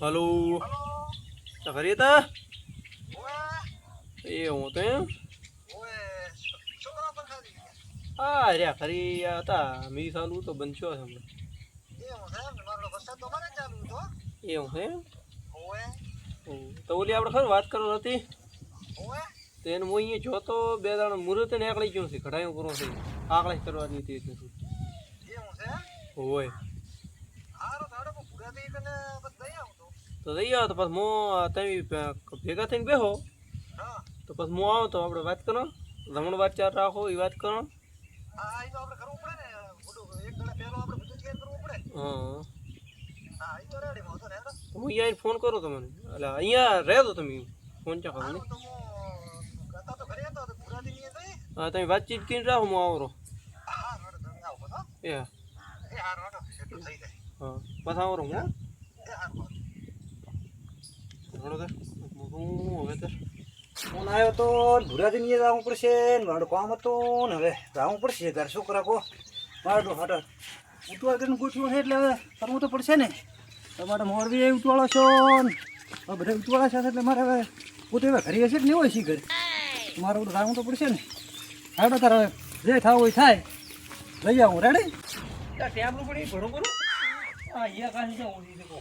Hello. તો ઘરે હતા એ હું તો એમ. હા રે ખરી હતા મી સાલું તો બનશો હમણાં. એવું હે. તો ઓલી આપણે ખરું વાત કરો હતી? તેને હું અહીંયા જોતો બે દાડા મુહૂર્ત ને આકળી ગયો છે ઘડાયું પૂરું છે. આકળી કરવાની હતી એટલે. હોય તો જઈ આવો તો પછી હું તમે ભેગા થઈને બેહો. તો પછી હું આવું તો આપણે વાત કરો. રમણ વાત ચાર રાખો એ વાત કરો. હા તો હું અહીંયા આવીને ફોન કરું તમને. એટલે અહીંયા રહેતો તમે. ફોન ચાખો મને હા તમે વાતચીત કરીને રાખો હું આવરો એ હા. હા બસ આવરો હું હો. ઘણો તો હું. હવે તો ફોન આવ્યો તો ભૂરાથી નહીં જવું પડશે ને મારું કામ હતું ને હવે જવું પડશે ઘર શું કરાકો મારું હટ ઉતવાળ કરીને ગોઠવું છે એટલે હવે કરવું તો પડશે ને. તમારે મોરબી એ ઉતવાળો છો ને. બધા ઉતવાળા છે એટલે મારે હવે પોતે હવે ઘરે હશે કે નહીં હોય છે ઘરે મારું બધું જવું તો પડશે ને. હાડો તારે જે થવું હોય થાય. લઈ આવું રેડી આ ટેબલું પડી ભણું કરું અહીંયા કાંઈ દેખો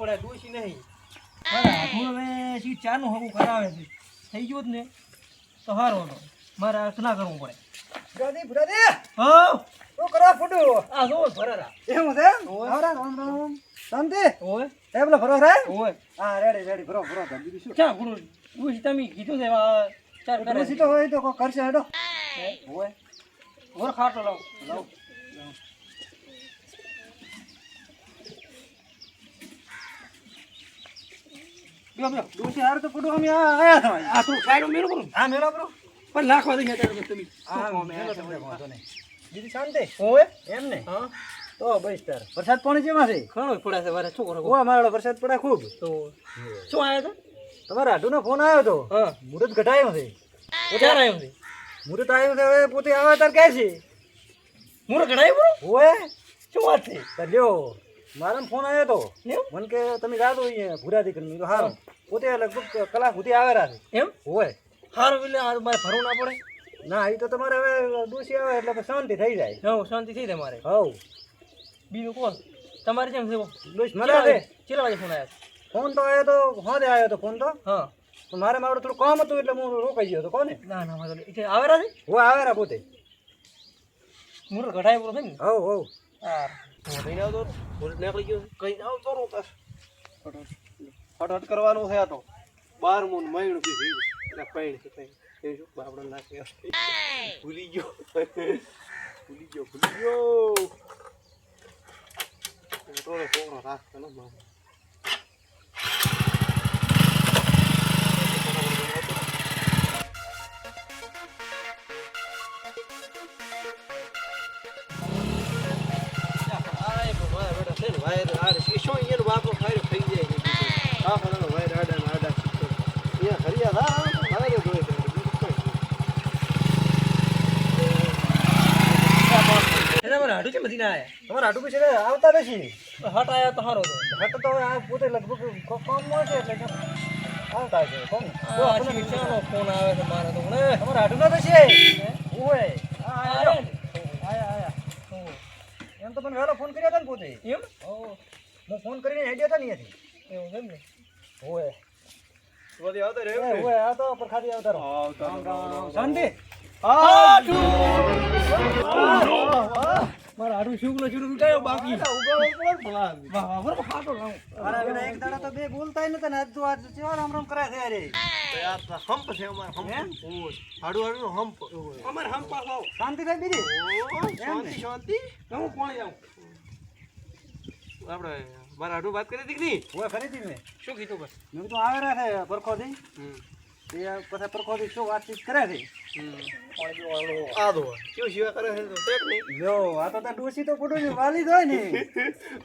પડે ડોસી નહીં. હવે શી ચાનું હવું કરાવે છે? થઈ ગયું જ ને? તો હતો મારે આ ના કરવું પડે. હા? શું કરવા ફોટું આ જો ભરેરા એવું છે? રામ રામ શાંતિ? ઓય એ પેલો ભરો રે ઓય હા રેડી રેડી ભરો ભરો બીજું શું ક્યાં ગુરુ તમે કીધું છે ચાર કરે. હોય તો કરશે હેડો. ઓય ઓર ખાટો લાવ. લાવ. ડોસી હાર તો ફોટો અમે આયા આ તું સાઈડ મેળો કરું હા પણ લાખવા દઈ અત્યારે તમે. હા મેલો તમને વાંધો નહીં. બીજી શાંતિ? ઓય એમ ને? હા. તો બસ તાર. વરસાદ પાણી કેમાં છે? ઘણો પડે છે વારે શું કરો? ઓ અમારો વરસાદ પડે ખૂબ. તો શું આવ્યો તમારા આટુનો ફોન આવ્યો તો? હા. મુહૂર્ત ઘટાયો છે. ક્યારે આવ્યો છે? મુહૂર્ત આવ્યો છે હવે પોતે આવે તાર કહે છે? મુરત ઘટાયું બરો શું વાત છે? લ્યો. મારા ફોન આવ્યો તો. મને કે તમે જાદો અહીંયા ભૂરાથી કરીને. તો હારું. પોતે લગભગ કલાક સુધી આવે છે એમ? હોય. સારું એટલે આ મારે ભરવું ના પડે? ના એ તો તમારે હવે ડોસી આવે એટલે શાંતિ થઈ જાય. હવ શાંતિ થઈ જાય મારે. હવ. બીજું કોણ? તમારે કેમ છે ડોસ મને આવે? ચેલા વાગે ફોન આવ્યો ફોન તો આવ્યો તો હોદે આવ્યો તો ફોન તો. હા. મારે મારું થોડું કામ હતું એટલે હું રોકાઈ ગયો હતો. કોને? ના ના વાંધો નહીં. એટલે આવેલા છે? હું આવેલા પોતે. મુરો ઘટાય પૂરો થાય ને? હવ હવ. હા. થઈને આવતો ભૂલ નીકળી ગયો કઈ આવતો રહો તાર. હટ કરવાનું છે આ તો બાર મૂન મહિનું બી ગયું એટલે પૈણ છે, પૈણ. એ શું ભૂલી ગયો. ભૂલી ગયો ભૂલી ગયો. થોડો છોકરો રાખતો ને મારે હાડું છે મદીના આયા. તમારા આટું પછી આવતા નથી હટ આયા તો હારો તો. હટ તો હવે આ પોતે લગભગ કો- કામમાં છે એટલે આવતા છે કોણ આ શીશાનો ફોન આવે છે મારે તો. ને તમારા આટું ના થશે ઓય આ આયા. આયા આયા એમ તો મને વહેલો ફોન કર્યો હતો ને પોતે. એમ? હું ફોન કરીને હેડ્યો હતો ને અહીંયાથી. એવું છે ને? ઓય બધી આવતો રે ઓય તો આવતા આવતા રામ. મારા હાડું શુક્લ શુરુ કયો બાકી વાહ વાહ ખાટો લાવું. મારા બેટા એક દાડા તો બે બોલતાય નતા ને આજ આજ કેવા રામ રામ કરે છે અરે. હંપ છે અમારે હંપ. હાડું હાડું હંપ. અમારે હંપ આવો. શાંતિ થાય બીજી? શાંતિ શાંતિ. હું કોણ જાઉં આપણે મારા હાડું વાત કરી ઓય મેં. શું કીધું બસ? મેં તો આવે રહ્યા છે પરખોથી. તે પછી પરખોથી શું વાતચીત કરે છે? આ દો કેવું સિવા કરે છે તો ટેક નહીં લ્યો આ તો તાર ડોસી તો ફોટો વાલી જ હોય ને.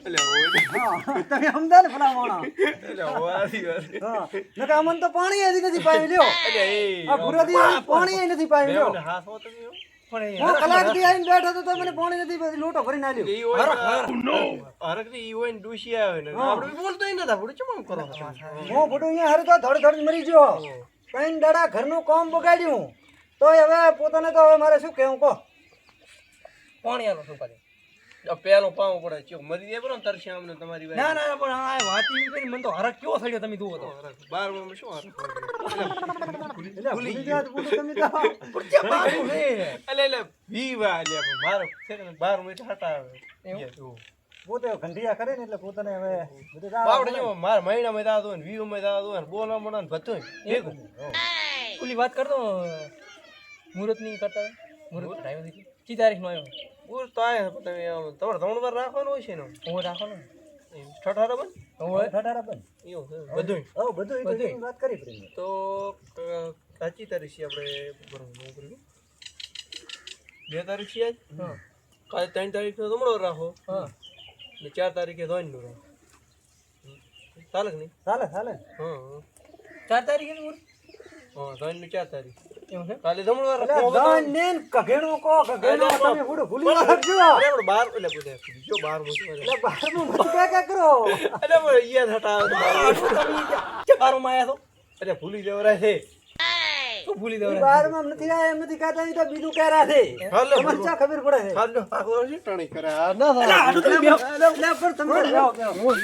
એટલે હોય હા તમે સમજા ને ભલા માણા એટલે વાત હા નકર અમન તો પાણી હજી નથી પાયું લ્યો. એટલે એ આ ભૂરાથી પાણી નથી પાયું લ્યો. હાથ હો. તમે હું આવીને બેઠો તો તો મને પાણી નથી લોટો ભરી નાખ્યો હરકની ઈ હોય ને ડૂસી આવે ને. આપણે બોલતોય નતા આપણે ચમ કરો હું ફોટો અહીંયા હારે ધડ ધડ મરી ગયો. ત્રણ દાડા ઘરનું કામ બગાડ્યું. તોય હવે પોતાને તો હવે મારે શું કહેવું કહો. પાણીયાનો શું કરે પેલું પાવ પડે ચો મરી જાય બરો તરસ્યા અમને તમારી વાત ના ના પણ આ વાત એવી કરી મને તો હરક કેવો થયો તમે જુઓ તો. બારમાં શું હરક ભૂલી ગયા. તમે તો. પણ બારું એટલે એટલે વી વા લે મારો છે ને બાર મિનિટ હટાવે. એવું? પોતે ઘંટિયા કરે ને એટલે પોતાને હવે બધું બાવડે જો માર મહિનામાં દાદો ને વીઓ માં દાદો ને બોલવા મળે ને બધું ભેગું. ઓલી વાત કરતો મુહૂર્તની કરતા મુહૂર્ત ટાઈમ દીધી કી તારીખ નો આવ્યો? પૂર તો આય તમે તમારે ત્રણ વાર રાખવાનું હોય છે ને હું રાખો ઠઠારા બન હું? ઠઠારા બન એવું બધું ઓ બધું. એની વાત કરી પ્રેમ તો સાચી તારીખ છે આપણે બરોબર નવ કરી બે તારીખ છે આજ? હા. કાલે ત્રણ તારીખનો તમણો રાખો. હા. ને ચાર તારીખે ધોઈનું રાખો ચાલે નહીં? ચાલે ચાલે. હા. ચાર તારીખે મુહૂર્ત હા ધોઈનું ચાર તારીખ. છે? કાલે ધમણો વાર એટલે રાખો દાન ને ન કઘેણું કહો કઘેણું એટલે તમે થોડું ભૂલી નાખજો આપણે બાર એટલે બાર મૂકી એટલે કરો? હટાવે કે બારો માં ભૂલી જવરાય છે. તો શું ભૂલી ઈ દેવાના નથી આયા એમ નથી ખાતા તો બીજું ક્યાં છે તમને ચા ખબર પડે? છે હાલો. આખો છે ટણી કરે. આ ના તમે.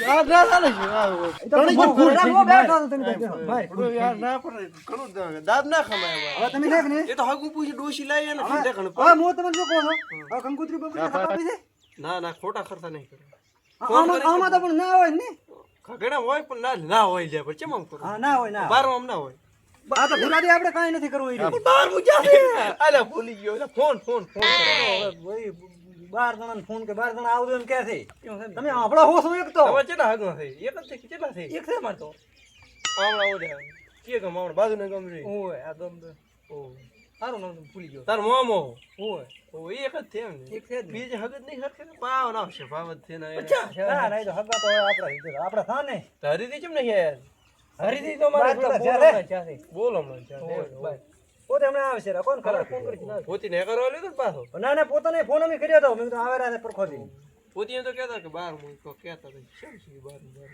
આ ના ચાલે છે આ ઈ તો હું બેઠો હતો તમે ભાઈ, યાર ના પડે ઘણું જ ના ખમાય હવે. તમે દેખ ને. એ તો હગું પૂછી ડોશી લાવી ને ઠંડે ઘણું હા હું તમને શું કહું છું? આ કંકુતરી બકુતરી ખપાવી છે? ના ના ખોટા ખર્ચા નહીં કરે. આમાં આમાં તો પણ ના હોય ને? ઘણા હોય પણ ના ના હોય લે પણ ચમ આમ કરો? હા ના હોય ના બાર આમ ના હોય. આ તો ભૂલાદી આપણે કાઈ નથી કરવું ઈ. બાર મૂક્યા છે. અલે ભૂલી ગયો. એટલે ફોન ફોન ફોન ભાઈ બાર જણા ફોન કે બાર જણા આવજો એમ કે છે. તમે આપણો હો હું એક તો? હવે કેટલા હગમાં છે? એક જ છે કેટલા છે? એક છે મારતો આમળા આવડે કે ગમ આવડે. બાજુ ને ગમ રે ઓય આ ગમ તો ઓ તારું નામ ભૂલી ગયો. તાર મોમો ઓય. ઓ એક જ છે એમ એક છે બીજે હગ નહીં હરખે પાવ ના? છે પાવ જ છે ને અચ્છા. ના ના તો હગા તો આપડા આપડા થાને. તારી દી કેમ નહીં યાર હરીથી તો મારે બોલો પેલા બોલો બોલવાના છે બોલ હમણાં પોતે હમણાં આવે છે કોણ ખરા કોણ કરી પોતી ને કરવા લીધું પાછો? ના ના પોતાને ફોન અમે કર્યો હતો મેં તો આવે રાતે પરખો થી પોતી એમ તો કહેતા કે બાર મૂકો કહેતા કે શું છે બાર બાર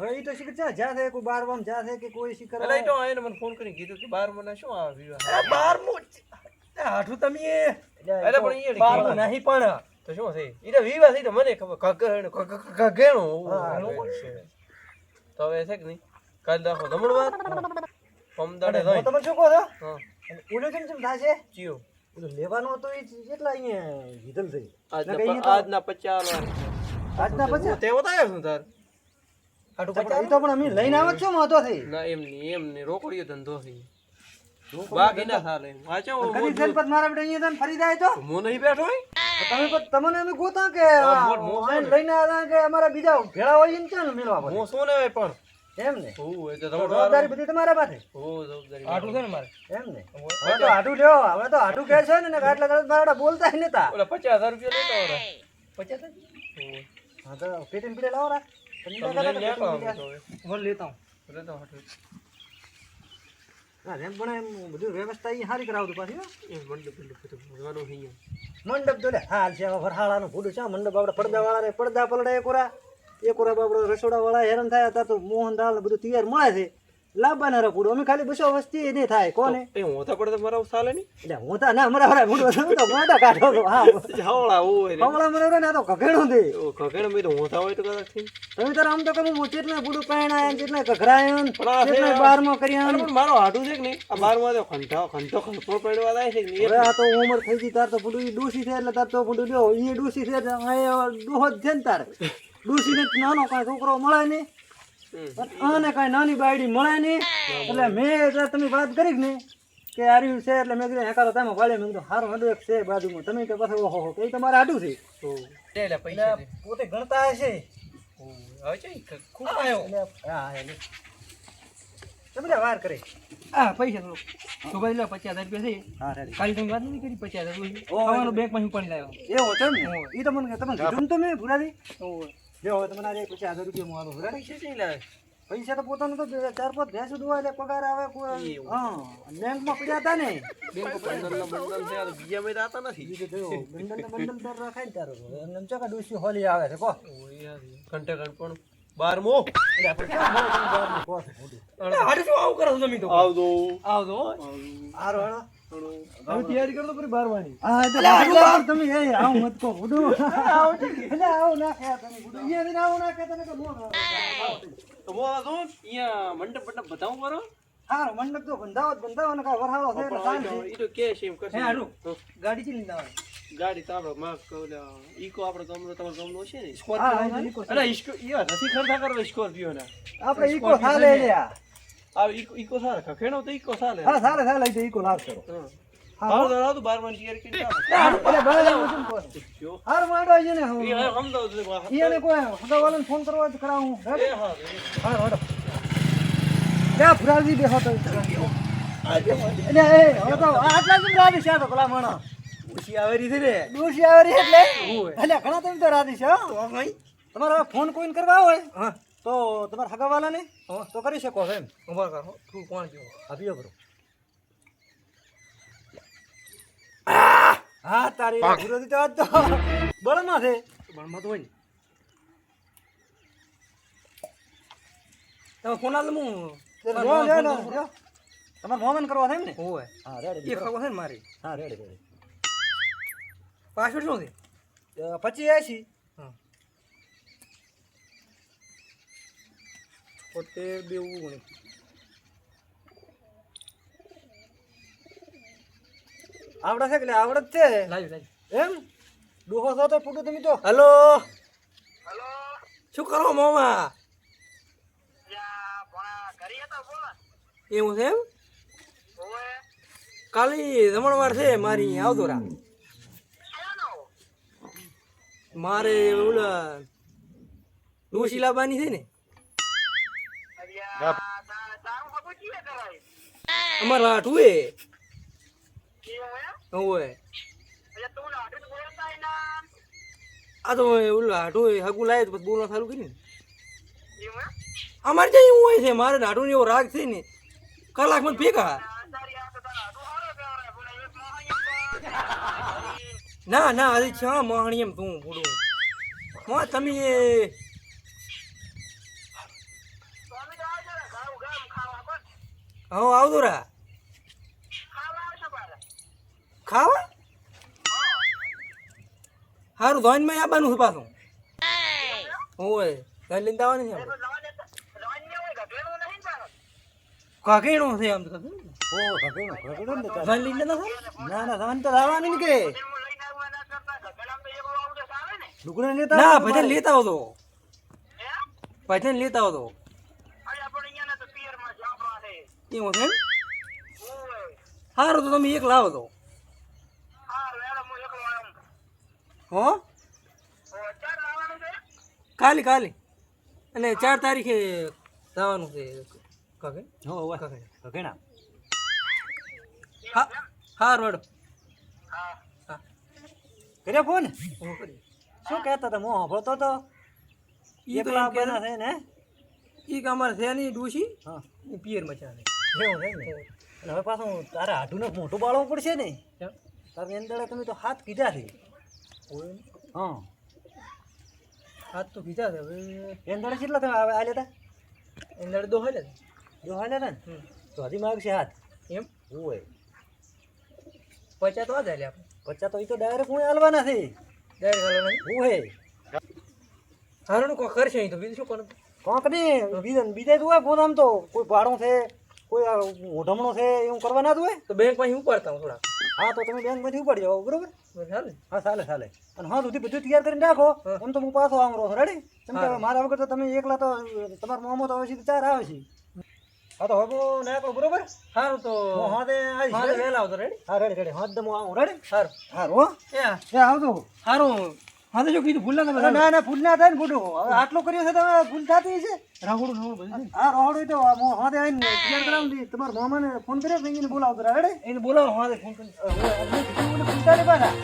હવે ઈ તો શીખર જા છે કોઈ બાર વામ જા છે કે કોઈ શીખર એટલે એ તો એને મને ફોન કરીને કીધું કે બાર મને શું આવે વિવાહ? બાર મુ હાઠું તમે એટલે પણ ઈ બાર એડી નહીં પણ તો શું છે? ઈ તો વિવાહ થઈ તો મને ખબર. કગણ કગેણો હા, તો હવે છે કે નહીં? કાલ દાખો દમણવાર પમદાડે હું. ધોઈ તમને શું કહો છો? ઓલું કેમ કેમ થાય છે ચિયો. ઓલું લેવાનો હતો એ કેટલા અહીંયા કીધેલ થઈ? આજના પચાસ આજના પછી તે બતાવ્યો છું તાર. આઠું પચાસ? તો પણ અમે લઈને આવત છો મહત્વ થઈ. ના એમ નહીં એમ નહીં. રોકડીયો ધંધો થઈ બાકી ના વાંચો પર મારા બેટા અહીંયા તને ફરી જાય તો? નહીં બેઠો તમે તમને અમે ગોતા કે લઈને આવ્યા અમારા બીજા ભેળા હોય ને ક્યાં મેળવા હું શું ને પણ? એમ ને? હું એ તો તો જવાબદારી બધી તમારા પાસે? હું જવાબદારી આઠું છે ને મારે? એમ ને? હવે તો હાટું લ્યો હવે તો હાટું કહે છે ને આટલા મારા બોલતા ય નતા. ઓલા પચાસ રૂપિયા લેતા આવરા. પચાસ હા તો પેટીને પીડે લાવો રા. કરો લેતા લેતા એમ પણ એમ બધું વ્યવસ્થા અહીં સારી કરાવતું પાછી એ મંડપ મંડપ ભરવાનું છે અહીંયા. મંડપ તો લે હાલ છે વરહાળાનું ભૂડું છે આ મંડપ આપણે પડદા વાળા રે પડદા પલડે એકોરા એકોરા બાપડો રસોડા વાળા હેરાન થયા હતા તો મોહન દાળ ને બધું તૈયાર મળે છે. લાવવાના રે ભૂડું અમે ખાલી બસો વસ્તી નહીં થાય કોને? એ હોતા પડે તો મારા ચાલે નહીં? એટલે હું તો ના મારા મરા મૂડો હતું તો મોટા કાઢો તો હા. હાવળા હોય. હમણાં મરા રે તો કઘેણું દે ખગેડ મેં તો હોતા હોય તો કદાચ તમે તાર આમ તો કમ હું ચેટલા બુડું પહેણાય ચેટલા કઘરાય ચેટલા બારમાં કર્યા. મારો હાડું છે કે નહીં? આ બારમાં તો ખંઠા ખંઠો ખંઠો પડવા થાય છે નહીં? હવે આ તો ઉંમર થઈ ગઈ તાર તો બુડું ડૂસી છે એટલે તાર તો બુડું લ્યો એ ડૂસી છે આ ડોહો જ છે ને તાર. ડૂસી ને નાનો કાંઈ છોકરો મળે નહીં. આને કાંઈ નાની બાયડી મળે નહીં. એટલે મેં એટલે તમે વાત કરી ને કે આર્યું છે એટલે મેં કીધું એકાદો તમે વાળે મેં કીધું હારું હડું એક છે બાજુમાં. તમે કે પાછું ઓહો હો, કે તમારે આડું છે. પોતે ગણતા હશે. ખૂબ આવ્યો. હા વાર કરે. આ પૈસા ભાઈ પચાસ રૂપિયા છે. હા કાલે તમે વાત નથી કરી પચાસ રૂપિયા બેંકમાં પાણી લાવ્યો. એવો છે ને? ઈ તો મને તમે કીધું ને તમે ભૂલાદી ઓય. હવે તમને આજે પછી હજાર રૂપિયા હું આલું રેડી પૈસા છે લાવે. પૈસા તો પોતાનું તો ચાર પાંચ ભેંસ દોવા એટલે પગાર આવે કોઈ હા બેંકમાં પડ્યા હતા ને. બેંક બંડલ છે, બીજા મેં રાતા નથી. બંડલ બંડલ તો રખાય ને તારો એમ ચોકા ડોસી હોલી આવે છે કહો ઘંટે ઘંટ પણ બારમો. એટલે આપણે ક્યાં મળે તમે બહારનું કહો છો મોઢું. હાડે શું આવું કરો તમે તો? આવજો. આવજો. હારો હારો. હવે તૈયારી કરો પછી બારવાની હા, તો તમે એ આવું મત કહો બુડું. એટલે આવું ના કહે તમે ઉડો અહીંયા આવીને આવું ના કહે તમે તો નો રહો. તો હું આવો જો અહીંયા મંડપ મંડપ બતાવું કરો હા મંડપ તો બંધાવો જ બંધાવો ને કાંઈ વરહાળો છે એટલે શાંતિ. ઈ તો કે છે એમ કશું હે, હારું. ગાડી ચી લીધા હોય ગાડી તો આપણે માફ કહો ઈકો આપણો ગમનો તમારો ગમનો છે ને સ્કોર્પિયો અરે ઈકો. ઈયા નથી ખર્ચા કરો સ્કોર્પિયો ના આપણે ઈકો ચાલે લે આ. આ ઈકો ઈકો સારા ખખેણો તો ઈકો સાલે. હા ચાલે ચાલે એ તો ઈકો લાવ કરો. હા. હારું તો બારવાની તૈયારી કરી ચાલો. એટલે ભલે હું કહું છું. જો. હારો માંડો જાય ને હું. હવે સમજાવું. ઈ એને કોઈ હગાવાલાને ફોન કરવો તો કરાવું એ હા એ. હારો હારો. ફુરાજી બેહો તો. એટલે એ હવે તો આટલા જ રાધી છે તો પેલા માણસ. પછી આવેરી છે ને. ડોશી આવેરી એટલે? એટલે ઘણા તમે તો રાધી છે હો. ભાઈ. તમારે ફોન કોઈને કરવા હોય? હા. તો તમારા નહીં તો કરી શકો એમ. ઊભા કરો તું કોણ જો આપીઓ કરો હા તારી વિરોધી તો તો બળમાં છે. બળમાં તો હોય ને. તમે ફોન આલે હું. તમારે મોમેન કરવા થાય ને? ઓય હા રેડી એ ખબર છે ને મારી. હા રેડી રેડી પાસવર્ડ શું છે? પચીસ એસી પોતે બે ઓગણીસ આવડે છે કે લે, આવડે છે. એમ? ડોહો છો તો ફૂટો તમે તો. હલો. શું કરો મોમાં? એવું છે એમ? કાલી જમણવાર છે મારી આવતો રા. મારે ઓલા ડોશીલાબાની છે ને. અમારા આઠું એ હોય. આ તો ઓલું હાટું હગું લાવે તો બોલવા સારું કરી ને. અમારે ત્યાં એવું હોય છે મારે હાટું એવો રાગ છે ને. મને ભેગા. ના ના હજી છ મહાણી એમ તું પૂડું હા તમે એ હા આવતું રા ખાવા? સારું ધોઈનમાં આવવાનું છે પાછું. ઓય ઘર લઈને આવવાની છે કાકીનું છે આમ તો. ઓ ઘગડો ઘગડો ને તારે. લઈને નથી ના ના તમને તો લાવવાની ને કે. લુગડા લેતા ના આવો ભજન તમારે. લેતા આવતો ભજન લેતા આવતો એવું છે સારું તો તમે એક લાવો તો. હો? કાલી કાલી. અને ચાર તારીખે જવાનું છે કાકે હો હો કાકે ના હા હા. મેડમ કર્યો ફોન? શું કહેતા હતા? મોહ ભરતો તો એકલા એમ છે ને? એક અમારે છે નહીં ડૂસી હા. પિયરમાં ચાલે એવું છે ને. અને હવે પાછું તારે હાડુને મોટું બાળવું પડશે ને. તારે એની દાડે તમે તો હાથ કીધા છે. હા. હાથ તો કીધા છે. હવે એંદડે કેટલા તમે આવે આલ્યા હતા દાડે દો હાલે છે. જો હાલ્યા ને. તો હજી માગશે હાથ. એમ? હોય. પચા તો આ જ આપણે. બચ્ચા તો એ તો ડાયરેક્ટ હું હાલવાના છે. ડાયરેક્ટ હાલવાના નહીં હું હે હારું કો કરશે અહીં તો. બીજું શું કરે કોક ને બીજા બીજા તો હોય ફોન આમ તો. કોઈ ભાડું છે. કોઈ આ ઓઢમણો છે એવું કરવા ના હોય તો બેંકમાંથી ઉપાડતા હું થોડા હા તો તમે બેંકમાંથી ઉપાડી જાઓ બરોબર? ચાલે. હા ચાલે ચાલે. અને હા સુધી બધું તૈયાર કરીને રાખો. એમ તો હું પાછો આમ છો રેડી કેમ કે મારા વગર તો તમે એકલા તો તમારા મોમો તો આવે છે ચાર આવે છે. હા તો હવે નાખો બરોબર? સારું તો હા તે આવી વહેલા આવતો રેડી હા રેડી રેડી હા દમો આવું રેડી સારું સારું હો હા એ આવજો. સારું હા તો શું કીધું ભૂલ ના અરે ના ના ભૂલ ના થાય ને ભૂલું હવે આટલો કર્યો છે તમે ભૂલ થતી છે રાહુડનું? આ હા રોહડું તો હાથે આવીને તૈયાર કરાવી દઈ તમારા મામાને ફોન કર્યો કે એને બોલાવતો રેડી એને બોલાવો હા ફોન કરી ભૂલતા નહીં પાછા.